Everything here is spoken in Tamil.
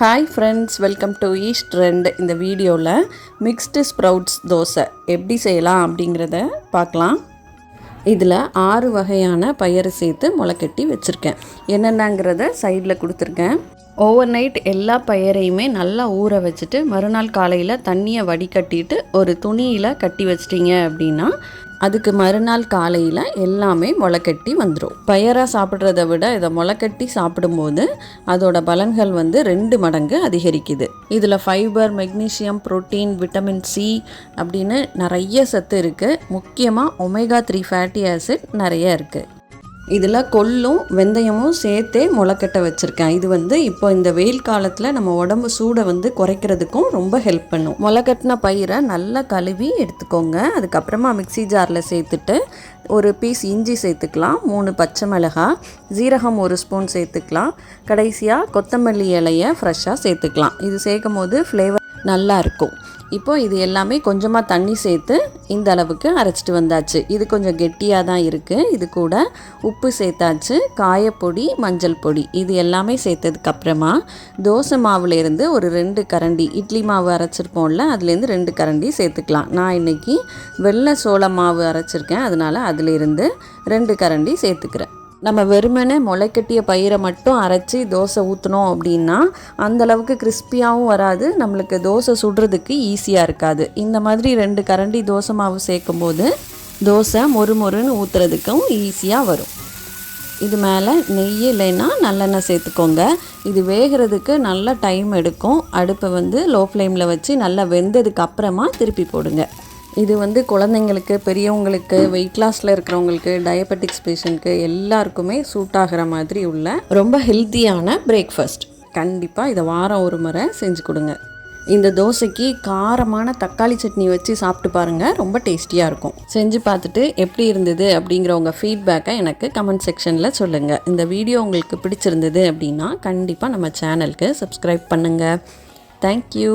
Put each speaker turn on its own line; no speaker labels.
Hi friends welcome to east trend இந்த வீடியோவில் மிக்ஸ்டு ஸ்ப்ரவுட்ஸ் தோசை எப்படி செய்யலாம் அப்படிங்கிறத பார்க்கலாம். இதில் ஆறு வகையான பயிறு சேர்த்து முளைக்கட்டி வச்சுருக்கேன். என்னென்னங்கிறத சைடில் கொடுத்துருக்கேன். ஓவர் நைட் எல்லா பயரையுமே நல்லா ஊற வச்சுட்டு மறுநாள் காலையில் தண்ணியை வடிகட்டிட்டு ஒரு துணியில் கட்டி வச்சிட்டிங்க அப்படின்னா அதுக்கு மறுநாள் காலையில் எல்லாமே முளைக்கட்டி வந்துடும் பயராக சாப்பிட்றத விட இதை முளைக்கட்டி சாப்பிடும்போது அதோட பலன்கள் வந்து ரெண்டு மடங்கு அதிகரிக்குது. இதில் fibre magnesium protein vitamin C அப்படின்னு நிறைய சத்து இருக்குது முக்கியமாக ஒமேகா த்ரீ ஃபேட்டி ஆசிட் நிறைய இருக்குது இதில் கொல்லும் வெந்தயமும் சேர்த்தே முளைக்கட்ட வச்சுருக்கேன். இது வந்து இப்போ இந்த வெயில் காலத்தில் நம்ம உடம்பு சூடை வந்து குறைக்கிறதுக்கும் ரொம்ப ஹெல்ப் பண்ணும். முளைக்கட்டின பயிரை நல்லா கழுவி எடுத்துக்கோங்க. அதுக்கப்புறமா மிக்ஸி ஜாரில் சேர்த்துட்டு ஒரு பீஸ் இஞ்சி சேர்த்துக்கலாம். மூணு பச்சை மிளகாய் ஜீரகம் ஒரு ஸ்பூன் சேர்த்துக்கலாம். கடைசியாக கொத்தமல்லி இலையை ஃப்ரெஷ்ஷாக சேர்த்துக்கலாம். இது சேர்க்கும் போது ஃப்ளேவர் நல்லாயிருக்கும் இப்போது இப்போ இது எல்லாமே கொஞ்சமாக தண்ணி சேர்த்து இந்த அளவுக்கு அரைச்சிட்டு வந்தாச்சு. இது கொஞ்சம் கெட்டியாக தான் இருக்குது இது கூட உப்பு சேர்த்தாச்சு காயப்பொடி மஞ்சள் பொடி. இது எல்லாமே சேர்த்ததுக்கப்புறமா தோசை மாவுலேருந்து ஒரு ரெண்டு கரண்டி இட்லி மாவு அரைச்சிருப்போம்ல அதுலேருந்து ரெண்டு கரண்டி சேர்த்துக்கலாம். நான் இன்றைக்கி வெள்ளை சோள மாவு அரைச்சிருக்கேன். அதனால் அதுலேருந்து ரெண்டு கரண்டி சேர்த்துக்கிறேன். நம்ம வெறுமனே முளைக்கட்டிய பயிரை மட்டும் அரைச்சி தோசை ஊற்றினோம் அப்படின்னா அந்தளவுக்கு கிறிஸ்பியாகவும் வராது. நம்மளுக்கு தோசை சுடுறதுக்கு ஈஸியாக இருக்காது. இந்த மாதிரி ரெண்டு கரண்டி தோசை மாவு சேர்க்கும் போது தோசை மொறு மொறுன்னு ஊற்றுறதுக்கும் ஈஸியாக வரும். இது மேலே நெய் இல்லைன்னா நல்லெண்ணெய் சேர்த்துக்கோங்க. இது வேகிறதுக்கு நல்ல டைம் எடுக்கும். அடுப்பை வந்து லோ ஃப்ளேமில் வச்சு நல்லா வெந்ததுக்கு அப்புறமா திருப்பி போடுங்க. இது வந்து குழந்தைங்களுக்கு பெரியவங்களுக்கு வெயிட் லாஸில் இருக்கிறவங்களுக்கு டயபெட்டிக்ஸ் பேஷண்ட்க்கு எல்லாருக்குமே சூட் ஆகிற மாதிரி உள்ள ரொம்ப ஹெல்த்தியான பிரேக்ஃபாஸ்ட் கண்டிப்பாக இதை வாரம் ஒரு முறை செஞ்சு கொடுங்க. இந்த தோசைக்கு காரமான தக்காளி சட்னி வச்சு சாப்பிட்டு பாருங்கள் ரொம்ப டேஸ்டியாக இருக்கும். செஞ்சு பார்த்துட்டு எப்படி இருந்தது அப்படிங்கிற உங்கள் ஃபீட்பேக்கை எனக்கு கமெண்ட் செக்ஷனில் சொல்லுங்கள் இந்த வீடியோ உங்களுக்கு பிடிச்சிருந்தது அப்படின்னா கண்டிப்பாக நம்ம சேனலுக்கு சப்ஸ்கிரைப் பண்ணுங்கள் தேங்க்யூ